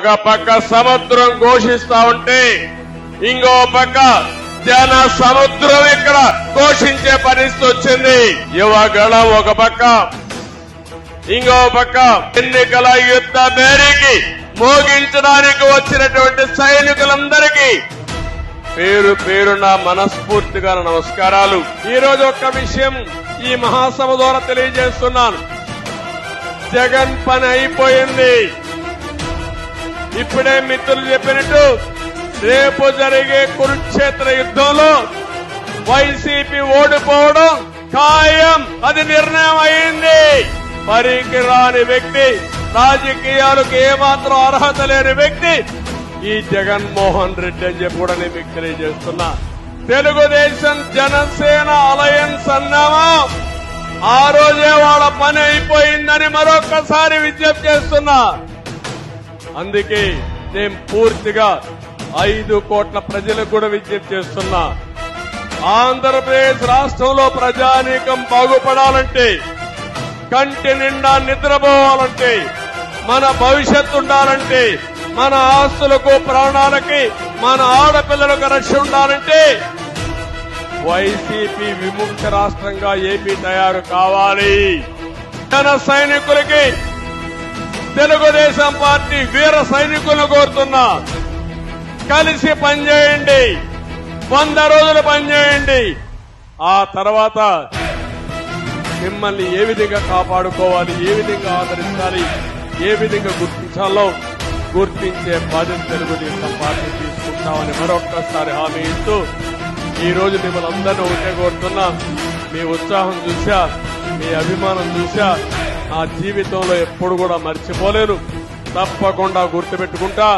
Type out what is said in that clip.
ఒక పక్క సముద్రం ఘోషిస్తా ఉంటే ఇంకో పక్క జన సముద్రం ఇక్కడ ఘోషించే పరిస్థితి వచ్చింది. యువగళం ఒక పక్క ఇంకో పక్క ఎన్నికల యుద్ధ మేరీకి మోగించడానికి వచ్చినటువంటి సైనికులందరికీ పేరు పేరున మనస్ఫూర్తిగా నమస్కారాలు. ఈ రోజు ఒక్క విషయం ఈ మహాసభ ద్వారా తెలియజేస్తున్నాను. జగన్ పని అయిపోయింది. ఇప్పుడే మిత్రులు చెప్పినట్టు రేపు జరిగే కురుక్షేత్ర యుద్ధంలో వైసీపీ ఓడిపోవడం ఖాయం. అది నిర్ణయం అయింది. పరికి రాని వ్యక్తి రాజకీయాలకు ఏమాత్రం అర్హత లేని వ్యక్తి ఈ జగన్మోహన్ రెడ్డి అని చెప్పి కూడా నేను మీకు తెలియజేస్తున్నా. తెలుగుదేశం జనసేన అలయన్స్ అన్నామా. ఆ రోజే వాళ్ళ పని అయిపోయిందని మరొకసారి విజ్ఞప్తి చేస్తున్నా. అందుకే నేను పూర్తిగా ఐదు కోట్ల ప్రజలకు కూడా విజ్ఞప్తి చేస్తున్నా. ఆంధ్రప్రదేశ్ రాష్ట్రంలో ప్రజానీకం బాగుపడాలంటే కంటి నిండా నిద్రపోవాలంటే మన భవిష్యత్తు ఉండాలంటే మన ఆస్తులకు ప్రాణాలకి మన ఆడపిల్లలకు రక్ష ఉండాలంటే వైసీపీ విముక్త రాష్ట్రంగా ఏపీ తయారు కావాలి. జన సైనికులకి తెలుగుదేశం పార్టీ వీర సైనికులను కోరుతున్నా కలిసి పనిచేయండి. వంద రోజులు పనిచేయండి. ఆ తర్వాత మిమ్మల్ని ఏ విధంగా కాపాడుకోవాలి ఏ విధంగా ఆదరించాలి ఏ విధంగా గుర్తించాలో గుర్తించే బాధ్యత తెలుగుదేశం పార్టీ తీసుకుంటామని మరొక్కసారి హామీ ఇస్తూ ఈ రోజు మిమ్మల్ని అందరినీ ఒకటే కోరుతున్నా. మీ ఉత్సాహం చూసా మీ అభిమానం చూసా నా జీవితంలో ఎప్పుడు కూడా మర్చిపోలేను. తప్పకుండా గుర్తుపెట్టుకుంటా.